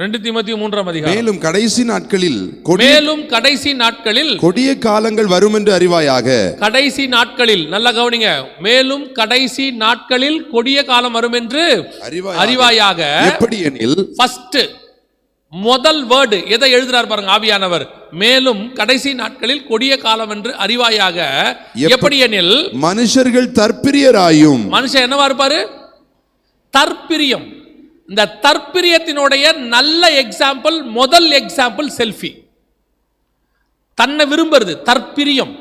ரெண்டு தீமோத்தேயு மூன்றாம் அதிகாரம். மேலும் கடைசி நாட்களில் மேலும் கடைசி நாட்களில் கொடிய காலங்கள் வரும் என்று அறிவாயாக. கடைசி நாட்களில் நல்லா கவனிங்க. மேலும் கடைசி நாட்களில் கொடிய காலம் வரும் என்று அறிவாயாக. அறிவாயாக எப்படி எனில் ஃபர்ஸ்ட் முதல் வேர்டு எதை எழுதுறார் பாருங்க ஆவியானவர். மேலும் கடைசி நாட்களில் கொடிய காலம் என்று அறிவாயாக. எப்படி எனில் மனுஷர்கள் தற்பிரியராயும் மனுஷன் என்னவா இருப்பாரு? தற்பிரியம். இந்த தற்பிரியத்தினுடைய நல்ல எக்ஸாம்பிள் முதல் எக்ஸாம்பிள் செல்ஃபி தன்னை விரும்புறது தற்பிரியம்.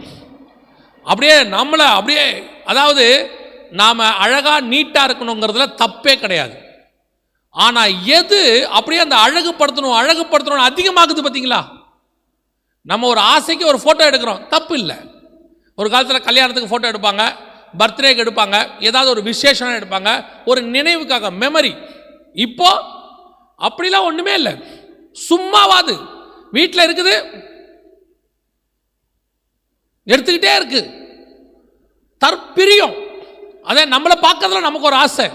அப்படியே நம்மளை அப்படியே அதாவது நாம் அழகாக நீட்டாக இருக்கணுங்கிறதுல தப்பே கிடையாது. ஆனால் எது அப்படியே அந்த அழகுப்படுத்தணும் அழகுப்படுத்தணும் அதிகமாகுது பார்த்தீங்களா நம்ம ஒரு ஆசைக்கு ஒரு ஃபோட்டோ எடுக்கிறோம் தப்பு இல்லை. ஒரு காலத்தில் கல்யாணத்துக்கு ஃபோட்டோ எடுப்பாங்க பர்த்டேக்கு எடுப்பாங்க ஏதாவது ஒரு விசேஷம் எடுப்பாங்க ஒரு நினைவுக்காக மெமரி இப்போ அப்படிலாம் ஒன்றுமே இல்லை. சும்மாவாது. வீட்டில் இருக்குது. எடுத்துக்கிட்டே இருக்கு. தற்பிரியம். அதே நம்மளை பார்க்கறதுல நமக்கு ஒரு ஆசை.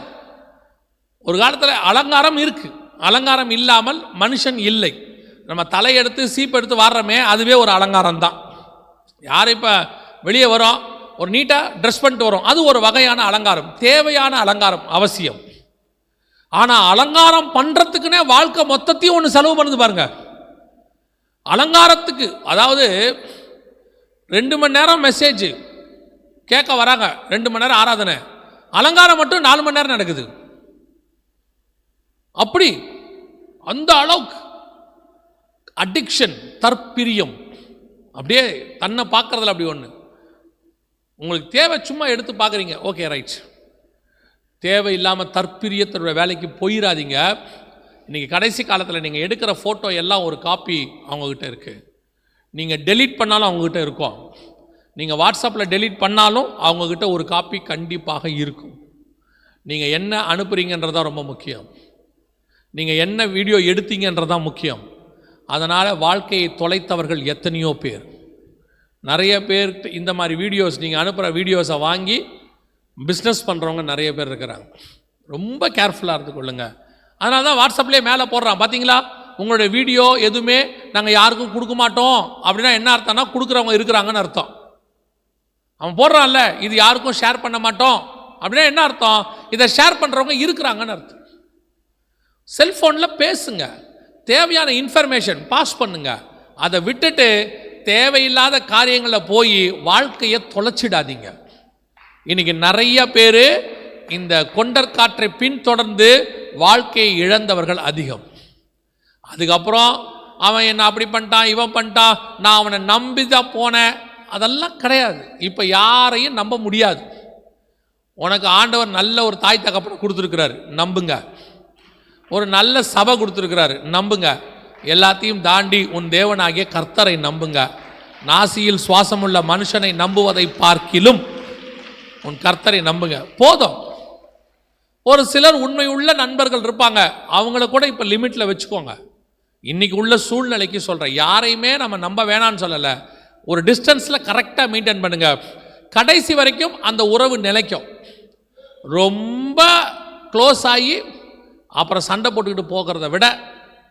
ஒரு காலத்தில் அலங்காரம் இருக்கு. அலங்காரம் இல்லாமல் மனுஷன் இல்லை. நம்ம தலையெடுத்து சீப்பு எடுத்து வாடுறோமே அதுவே ஒரு அலங்காரம் தான். யார் இப்போ வெளியே வரோம் ஒரு நீட்டாக ட்ரெஸ் பண்ணிட்டு வரோம். அது ஒரு வகையான அலங்காரம். தேவையான அலங்காரம் அவசியம். ஆனால் அலங்காரம் பண்ணுறதுக்குன்னே வாழ்க்கை மொத்தத்தையும் ஒன்று செலவு பண்ணுது பாருங்க. அலங்காரத்துக்கு அதாவது ரெண்டு மணி நேரம் மெசேஜ் கேட்க வராங்க ரெண்டு மணி நேரம் ஆராதனை. அலங்காரம் மட்டும் நாலு மணி நேரம் நடக்குது. அப்படி அந்த அளவுக்கு அடிக்ஷன் தற்பிரியம். அப்படியே தன்னை பார்க்கறதுல அப்படி ஒன்று உங்களுக்கு தேவை சும்மா எடுத்து பார்க்குறீங்க. ஓகே ரைட் தேவை இல்லாமல் தற்பிரியத்தோட வேலைக்கு போயிடாதீங்க இன்றைக்கி கடைசி காலத்தில் நீங்கள் எடுக்கிற ஃபோட்டோ எல்லாம் ஒரு காப்பி அவங்கக்கிட்ட இருக்குது நீங்கள் டெலீட் பண்ணாலும் அவங்கக்கிட்ட இருக்கும். நீங்கள் வாட்ஸ்அப்பில் டெலீட் பண்ணாலும் அவங்கக்கிட்ட ஒரு காப்பி கண்டிப்பாக இருக்கும். நீங்கள் என்ன அனுப்புகிறீங்கன்றதான் ரொம்ப முக்கியம். நீங்கள் என்ன வீடியோ எடுத்தீங்கன்றது தான் முக்கியம். அதனால் வாழ்க்கையை தொலைத்தவர்கள் எத்தனையோ பேர். நிறைய பேர் இந்த மாதிரி வீடியோஸ் நீங்கள் அனுப்புகிற வீடியோஸை வாங்கி பிஸ்னஸ் பண்ணுறவங்க நிறைய பேர் இருக்கிறாங்க. ரொம்ப கேர்ஃபுல்லாக இருந்துக்கொள்ளுங்க அதனால தான் வாட்ஸ்அப்லேயே மேலே போடுறான். பார்த்தீங்களா உங்களுடைய வீடியோ எதுவுமே நாங்கள் யாருக்கும் கொடுக்க மாட்டோம். அப்படின்னா என்ன அர்த்தம்னா கொடுக்குறவங்க இருக்கிறாங்கன்னு அர்த்தம். அவன் போடுறான்ல இது யாருக்கும் ஷேர் பண்ண மாட்டோம். அப்படின்னா என்ன அர்த்தம்? இதை ஷேர் பண்ணுறவங்க இருக்கிறாங்கன்னு அர்த்தம். செல்ஃபோனில் பேசுங்க. தேவையான இன்ஃபர்மேஷன் பாஸ் பண்ணுங்க. அதை விட்டுட்டு தேவையில்லாத காரியங்களில் போய் வாழ்க்கையை தொலைச்சிடாதீங்க. இன்னைக்கு நிறைய பேர் இந்த கொண்டற்காற்றை பின்தொடர்ந்து வாழ்க்கையை இழந்தவர்கள் அதிகம். அதுக்கப்புறம் அவன் என்ன அப்படி பண்ணிட்டான் இவன் பண்ணிட்டான் நான் அவனை நம்பி தான் போனேன். அதெல்லாம் கிடையாது. இப்போ யாரையும் நம்ப முடியாது. உனக்கு ஆண்டவர் நல்ல ஒரு தாய் தகப்பனை கொடுத்துருக்கிறாரு. நம்புங்க. ஒரு நல்ல சபை கொடுத்துருக்கிறாரு. நம்புங்க. எல்லாத்தையும் தாண்டி உன் தேவனாகிய கர்த்தரை நம்புங்க. நாசியில் சுவாசமுள்ள மனுஷனை நம்புவதை பார்க்கிலும் உன் கர்த்தரை நம்புங்க. போதும். ஒரு சிலர் உண்மையுள்ள நண்பர்கள் இருப்பாங்க. அவங்கள கூட இப்போ லிமிட்டில் வச்சுக்கோங்க. இன்னைக்கு உள்ள சூழ்நிலைக்கு சொல்கிறேன் யாரையுமே நம்ம நம்ப வேணாம்னு சொல்லலை. ஒரு டிஸ்டன்ஸில் கரெக்டாக மெயின்டைன் பண்ணுங்க. கடைசி வரைக்கும் அந்த உறவு நிலைக்கும். ரொம்ப க்ளோஸ் ஆகி அப்புறம் சண்டை போட்டுக்கிட்டு போகிறத விட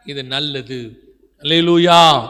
இது நல்லது. லூயா